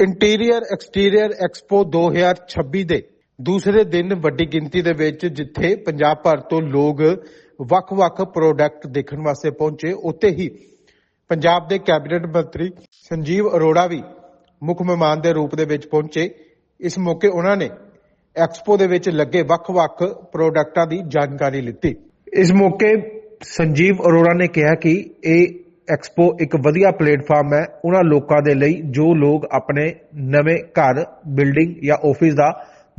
Interior exterior expo 2026 ਦੇ ਦੂਸਰੇ ਦਿਨ ਵੱਡੀ ਗਿਣਤੀ ਦੇ ਵਿੱਚ ਜਿੱਥੇ ਪੰਜਾਬ ਭਰ ਤੋਂ ਲੋਕ ਵੱਖ-ਵੱਖ ਪ੍ਰੋਡਕਟ ਦੇਖਣ ਵਾਸਤੇ ਪਹੁੰਚੇ, ਉੱਥੇ ਹੀ ਪੰਜਾਬ ਦੇ ਕੈਬਨਿਟ ਮੰਤਰੀ ਸੰਜੀਵ ਅਰੋੜਾ ਵੀ ਮੁੱਖ ਮਹਿਮਾਨ ਦੇ ਰੂਪ ਦੇ ਵਿੱਚ ਪਹੁੰਚੇ। ਇਸ ਮੌਕੇ ਉਹਨਾਂ ਨੇ ਐਕਸਪੋ ਦੇ ਵਿੱਚ ਲੱਗੇ ਵੱਖ-ਵੱਖ ਪ੍ਰੋਡਕਟਾਂ ਦੀ ਜਾਣਕਾਰੀ ਲਿੱਤੀ। ਇਸ ਮੌਕੇ ਸੰਜੀਵ ਅਰੋੜਾ ਨੇ ਕਿਹਾ ਕਿ ਇਹ ਐਕਸਪੋ ਇੱਕ ਵਧੀਆ ਪਲੇਟਫਾਰਮ ਹੈ। ਉਹਨਾਂ ਲੋਕਾਂ ਦੇ ਲਈ ਜੋ ਲੋਕ ਆਪਣੇ ਨਵੇਂ ਘਰ, ਬਿਲਡਿੰਗ ਜਾਂ ਆਫਿਸ ਦਾ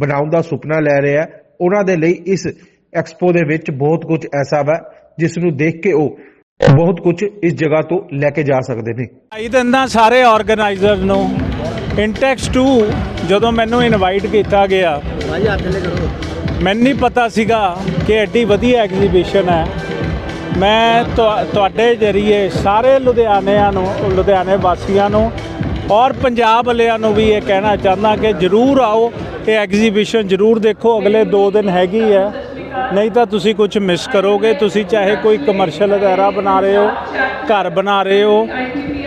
ਬਣਾਉਣ ਦਾ ਸੁਪਨਾ ਲੈ ਰਹੇ ਆ ਉਹਨਾਂ ਦੇ ਲਈ ਇਸ ਐਕਸਪੋ ਦੇ ਵਿੱਚ ਬਹੁਤ ਕੁਝ ਐਸਾ ਹੈ ਜਿਸ ਨੂੰ ਦੇਖ ਕੇ ਉਹ ਬਹੁਤ ਕੁਝ ਇਸ ਜਗ੍ਹਾ ਤੋਂ ਲੈ ਕੇ ਜਾ ਸਕਦੇ ਨੇ। ਆਈ ਦਿੰਦਾ ਸਾਰੇ ਆਰਗੇਨਾਈਜ਼ਰ ਨੂੰ ਇੰਟੈਕਸ 2 ਜਦੋਂ ਮੈਨੂੰ ਇਨਵਾਈਟ ਕੀਤਾ ਗਿਆ ਭਾਜੀ ਹੱਥ ਲੈ ਕਰੋ ਮੈਨੂੰ ਨਹੀਂ ਪਤਾ ਸੀਗਾ ਕਿ ਐਡੀ ਵਧੀਆ ਐਗਜ਼ੀਬਿਸ਼ਨ ਹੈ। ਮੈਂ ਤੁਹਾਡੇ ਜਰੀਏ ਸਾਰੇ ਲੁਧਿਆਣਿਆਂ ਨੂੰ, ਲੁਧਿਆਣੇ ਵਾਸੀਆਂ ਨੂੰ ਔਰ ਪੰਜਾਬ ਵਾਲਿਆਂ ਨੂੰ ਵੀ ਇਹ ਕਹਿਣਾ ਚਾਹੁੰਦਾ ਕਿ ਜਰੂਰ ਆਓ ਇਹ ਐਗਜ਼ੀਬਿਸ਼ਨ ਜਰੂਰ ਦੇਖੋ, ਅਗਲੇ 2 ਦਿਨ ਹੈਗੀ ਹੈ। ਨਹੀਂ ਤਾਂ ਤੁਸੀਂ ਕੁਝ ਮਿਸ ਕਰੋਗੇ, ਤੁਸੀਂ ਚਾਹੇ ਕੋਈ ਕਮਰਸ਼ੀਅਲ ਵਗੈਰਾ ਬਣਾ ਰਹੇ ਹੋ, ਘਰ ਬਣਾ ਰਹੇ ਹੋ,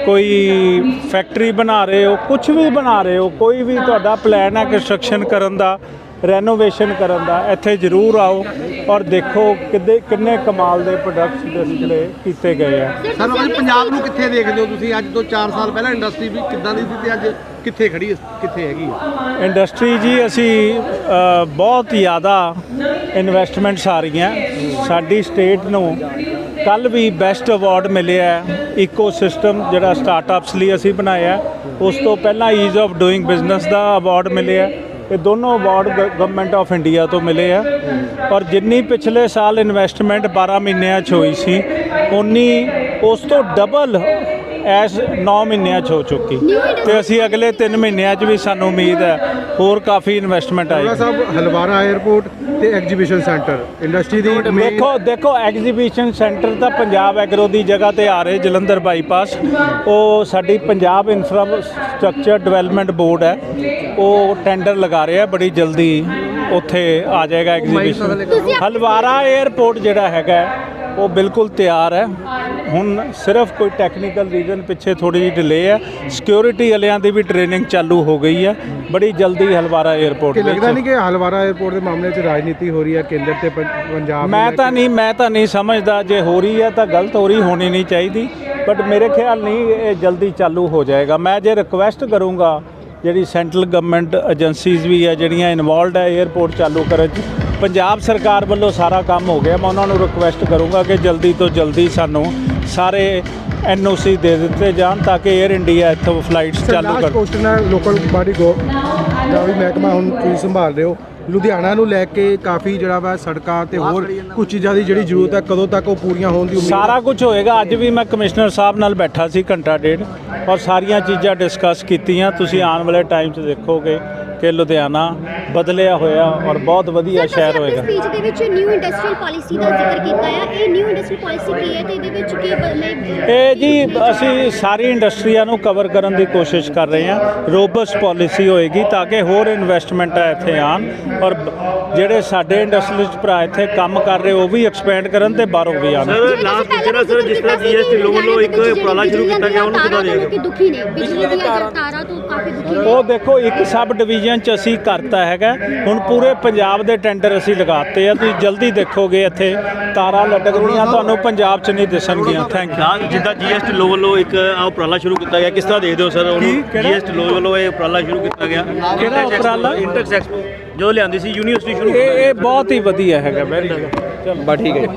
ਕੋਈ ਫੈਕਟਰੀ ਬਣਾ ਰਹੇ ਹੋ ਕੁਝ ਵੀ ਬਣਾ ਰਹੇ ਹੋ, ਕੋਈ ਵੀ ਤੁਹਾਡਾ ਪਲਾਨ ਹੈ ਕੰਸਟਰਕਸ਼ਨ ਕਰਨ ਦਾ ਰੈਨੋਵੇਸ਼ਨ ਕਰਨ ਦਾ ਇੱਥੇ ਜ਼ਰੂਰ ਆਓ ਔਰ ਦੇਖੋ ਕਿੱਦੇ ਕਿੰਨੇ ਕਮਾਲ ਦੇ ਪ੍ਰੋਡਕਟਸ ਡਿਸਪਲੇ ਕੀਤੇ ਗਏ ਆ। ਸਰ ਭਾਜੀ ਪੰਜਾਬ ਨੂੰ ਕਿੱਥੇ ਦੇਖਦੇ ਹੋ ਤੁਸੀਂ? ਅੱਜ ਤੋਂ 4 ਸਾਲ ਪਹਿਲਾਂ ਇੰਡਸਟਰੀ ਵੀ ਕਿੱਦਾਂ ਦੀ ਸੀ ਤੇ ਅੱਜ ਕਿੱਥੇ ਖੜੀ ਹੈ ਕਿੱਥੇ ਹੈਗੀ ਹੈ? ਇੰਡਸਟਰੀ ਜੀ ਅਸੀਂ ਬਹੁਤ ਜ਼ਿਆਦਾ ਇਨਵੈਸਟਮੈਂਟਸ ਆ ਰਹੀਆਂ। ਸਾਡੀ ਸਟੇਟ ਨੂੰ ਕੱਲ ਵੀ ਬੈਸਟ ਅਵਾਰਡ ਮਿਲਿਆ ਇਕੋ ਸਿਸਟਮ ਜਿਹੜਾ ਸਟਾਰਟਅਪਸ ਲਈ ਅਸੀਂ ਬਣਾਇਆ ਉਸ ਤੋਂ ਪਹਿਲਾਂ ਈਜ਼ ਆਫ ਡੂਇੰਗ ਬਿਜ਼ਨਸ ਦਾ ਅਵਾਰਡ ਮਿਲਿਆ ਇਹ ਦੋਨੋਂ ਅਵਾਰਡ ਗਵਰਨਮੈਂਟ ਆਫ ਇੰਡੀਆ ਤੋਂ ਮਿਲੇ ਆ। ਔਰ ਜਿੰਨੀ ਪਿਛਲੇ ਸਾਲ ਇਨਵੈਸਟਮੈਂਟ 12 ਮਹੀਨਿਆਂ 'ਚ ਹੋਈ ਸੀ ਉਨੀ ਉਸ ਤੋਂ ਡਬਲ ਐਸ 9 ਮਹੀਨਿਆਂ 'ਚ ਹੋ ਚੁੱਕੀ। ਤੇ ਅਸੀਂ ਅਗਲੇ 3 ਮਹੀਨਿਆਂ 'ਚ ਵੀ ਸਾਨੂੰ ਉਮੀਦ ਹੈ ਹੋਰ ਕਾਫੀ ਇਨਵੈਸਟਮੈਂਟ ਆਏਗੀ। ਸਾਹਿਬ ਹਲਵਾਰਾ 에ਅਰਪੋਰਟ ਤੇ ਐਗਜੀਬਿਸ਼ਨ ਸੈਂਟਰ ਇੰਡਸਟਰੀ ਦੀ ਦੇਖੋ ਦੇਖੋ ਐਗਜ਼ੀਬਿਸ਼ਨ ਸੈਂਟਰ ਤਾਂ ਪੰਜਾਬ ਐਗਰੋ ਦੀ ਜਗ੍ਹਾ ਤੇ ਆ ਰਹੇ ਜਲੰਧਰ ਬਾਈਪਾਸ ਉਹ ਸਾਡੀ ਪੰਜਾਬ ਇਨਫਰਾਸਟ੍ਰਕਚਰ ਡਿਵੈਲਪਮੈਂਟ ਬੋਰਡ ਹੈ। ਉਹ ਟੈਂਡਰ ਲਗਾ ਰਿਹਾ ਬੜੀ ਜਲਦੀ ਉੱਥੇ ਆ ਜਾਏਗਾ ਐਗਜ਼ੀਬਿਸ਼ਨ ਹਲਵਾਰਾ 에ਅਰਪੋਰਟ ਜਿਹੜਾ ਹੈਗਾ ਉਹ ਬਿਲਕੁਲ ਤਿਆਰ ਹੈ। ਹੁਣ ਸਿਰਫ ਕੋਈ ਟੈਕਨੀਕਲ ਰੀਜ਼ਨ ਪਿੱਛੇ ਥੋੜੀ ਜਿਹੀ ਡਿਲੇ ਹੈ। ਸਿਕਿਉਰਿਟੀ ਵਾਲਿਆਂ ਦੀ ਵੀ ਟ੍ਰੇਨਿੰਗ ਚਾਲੂ ਹੋ ਗਈ ਹੈ। ਬੜੀ ਜਲਦੀ ਹਲਵਾਰਾ 에ਅਰਪੋਰਟ ਦੇ ਲੱਗਦਾ ਨਹੀਂ ਕਿ ਹਲਵਾਰਾ 에ਅਰਪੋਰਟ ਦੇ ਮਾਮਲੇ 'ਚ ਰਾਜਨੀਤੀ ਹੋ ਰਹੀ ਹੈ ਕੇਂਦਰ ਤੇ ਪੰਜਾਬ ਮੈਂ ਤਾਂ ਨਹੀਂ ਮੈਂ ਤਾਂ ਨਹੀਂ ਸਮਝਦਾ। ਜੇ ਹੋ ਰਹੀ ਹੈ ਤਾਂ ਗਲਤ ਹੋ ਰਹੀ ਹੋਣੀ ਨਹੀਂ ਚਾਹੀਦੀ। ਬਟ ਮੇਰੇ ਖਿਆਲ ਨਹੀਂ ਇਹ ਜਲਦੀ ਚਾਲੂ ਹੋ ਜਾਏਗਾ। ਮੈਂ ਜੇ ਰਿਕੁਐਸਟ ਕਰੂੰਗਾ ਜਿਹੜੀ ਸੈਂਟਰਲ ਗਵਰਨਮੈਂਟ ਏਜੰਸੀਜ਼ ਵੀ ਹੈ ਜਿਹੜੀਆਂ ਇਨਵੋਲਡ ਹੈ 에ਅਰਪੋਰਟ ਚਾਲੂ ਕਰਨ 'ਚ ਪੰਜਾਬ ਸਰਕਾਰ ਵੱਲੋਂ ਸਾਰਾ ਕੰਮ ਹੋ ਗਿਆ। ਮੈਂ ਉਹਨਾਂ ਨੂੰ ਰਿਕੁਐਸਟ ਕਰੂੰਗਾ ਕਿ ਜਲਦੀ ਤੋਂ ਜਲਦੀ ਸਾਨੂੰ ਸਾਰੇ ਐਨਓਸੀ ਦੇ ਦਿੱਤੇ ਜਾਣ ਤਾਂ ਕਿ 에ਅਰ ਇੰਡੀਆ ਇੱਥੋਂ ਫਲਾਈਟਸ ਚਾਲੂ ਲਾਸਟ ਕਰ ਕੁਐਸਚਨ ਹੈ ਲੋਕਲ ਬਾਡੀ ਗੋ ਦਾ ਵੀ ਮਹਿਕਮਾ ਹੁਣ ਤੁਸੀਂ ਸੰਭਾਲ ਰਹੇ ਹੋ। ਲੁਧਿਆਣਾ ਨੂੰ ਲੈ ਕੇ ਕਾਫੀ ਜਿਹੜਾ ਵਾ ਸੜਕਾਂ ਤੇ ਹੋਰ ਕੁਝ ਚੀਜ਼ਾਂ ਦੀ ਜਿਹੜੀ ਜ਼ਰੂਰਤ ਹੈ ਕਦੋਂ ਤੱਕ ਉਹ ਪੂਰੀਆਂ ਹੋਣ ਦੀ ਉਮੀਦ ਸਾਰਾ ਕੁਝ ਹੋਏਗਾ। ਅੱਜ ਵੀ ਮੈਂ ਕਮਿਸ਼ਨਰ ਸਾਹਿਬ ਨਾਲ ਬੈਠਾ ਸੀ ਘੰਟਾ ਡੇਢ ਔਰ ਸਾਰੀਆਂ ਚੀਜ਼ਾਂ ਡਿਸਕਸ ਕੀਤੀਆਂ। ਤੁਸੀਂ ਆਉਣ ਵਾਲੇ ਟਾਈਮ 'ਚ ਦੇਖੋਗੇ। ਕਿ ਲੁਧਿਆਣਾ ਬਦਲਿਆ ਹੋਇਆ ਔਰ ਬਹੁਤ ਵਧੀਆ ਸ਼ਹਿਰ ਹੋਏਗਾ। ਸਪੀਚ ਦੇ ਵਿੱਚ ਨਿਊ ਇੰਡਸਟਰੀਅਲ ਪਾਲਿਸੀ ਦਾ ਜ਼ਿਕਰ ਕੀਤਾ ਹੈ ਇਹ ਨਿਊ ਇੰਡਸਟਰੀਅਲ ਪਾਲਿਸੀ ਕੀ ਹੈ ਤੇ ਇਹਦੇ ਵਿੱਚ ਕੀ ਮਤਲਬ ਇਹ ਜੀ ਅਸੀਂ ਸਾਰੀ ਇੰਡਸਟਰੀਆਂ ਨੂੰ ਕਵਰ ਕਰਨ ਦੀ ਕੋਸ਼ਿਸ਼ ਕਰ ਰਹੇ ਹਾਂ। ਰੋਬਸਟ ਪਾਲਿਸੀ ਹੋਏਗੀ ਤਾਂ ਕਿ ਹੋਰ ਇਨਵੈਸਟਮੈਂਟ ਇੱਥੇ ਆਣ ਔਰ ਜਿਹੜੇ ਸਾਡੇ ਇੰਡਸਟਰੀਜ਼ ਭਰਾ ਇੱਥੇ ਕੰਮ ਕਰ ਰਹੇ ਉਹ ਵੀ ਐਕਸਪੈਂਡ ਕਰਨ ਤੇ ਬਾਹਰੋਂ ਵੀ ਆਣ ਸਰ ਲਾਸਟ ਜਿਹੜਾ ਸਰ ਜਿਸ ਤਰ੍ਹਾਂ ਜੀਐਸਟੀ ਲੋਨ ਵੱਲੋਂ ਇੱਕ ਉਪਰਾਲਾ ਸ਼ੁਰੂ ਕੀਤਾ ਗਿਆ ਉਹਨੂੰ ਕਿਦਾਂ ਦੇਖਦੇ ਕਿ ਦੁਖੀ ਨੇ। ਬਿਜਲੀ ਦੀਆਂ ਤਾਰਾਂ ਤੋਂ ਕਾਫੀ ਦੁਖੀ ਨੇ। ਉਹ ਦੇਖੋ ਇੱਕ ਸਬ ਡਿਵੀਜ਼ਨ ਚ ਅਸੀਂ ਕਰਤਾ ਹੈਗਾ। ਹੁਣ ਪੂਰੇ ਪੰਜਾਬ ਦੇ ਟੈਂਡਰ ਅਸੀਂ ਲਗਾਤੇ ਆ। ਤੁਸੀਂ ਜਲਦੀ ਦੇਖੋਗੇ ਇੱਥੇ ਤਾਰਾਂ ਲਟਕਦੀਆਂ ਤੁਹਾਨੂੰ ਪੰਜਾਬ ਚ ਨਹੀਂ ਦਿਸਣਗੀਆਂ। ਥੈਂਕ ਯੂ ਜਿੱਦਾਂ ਜੀਐਸਟੀ ਲੋ ਵੱਲੋਂ ਇੱਕ ਆਹ ਉਪਰਾਲਾ ਸ਼ੁਰੂ ਕੀਤਾ ਗਿਆ। ਕਿਸ ਤਰ੍ਹਾਂ ਦੇਖਦੇ ਹੋ ਸਰ? ਉਹਨੂੰ? ਜੀਐਸਟੀ ਲੋ ਵੱਲੋਂ ਇਹ ਉਪਰਾਲਾ ਸ਼ੁਰੂ ਕੀਤਾ ਗਿਆ। ਕਿਹੜਾ ਉਪਰਾਲਾ? Expo, ਜੋ ਲਿਆਂਦੀ ਸੀ ਯੂਨੀਵਰਸਿਟੀ ਸ਼ੁਰੂ ਇਹ ਇਹ ਬਹੁਤ ਹੀ ਵਧੀਆ ਹੈਗਾ ਵੈਰੀ ਗੁੱਡ ਚਲੋ।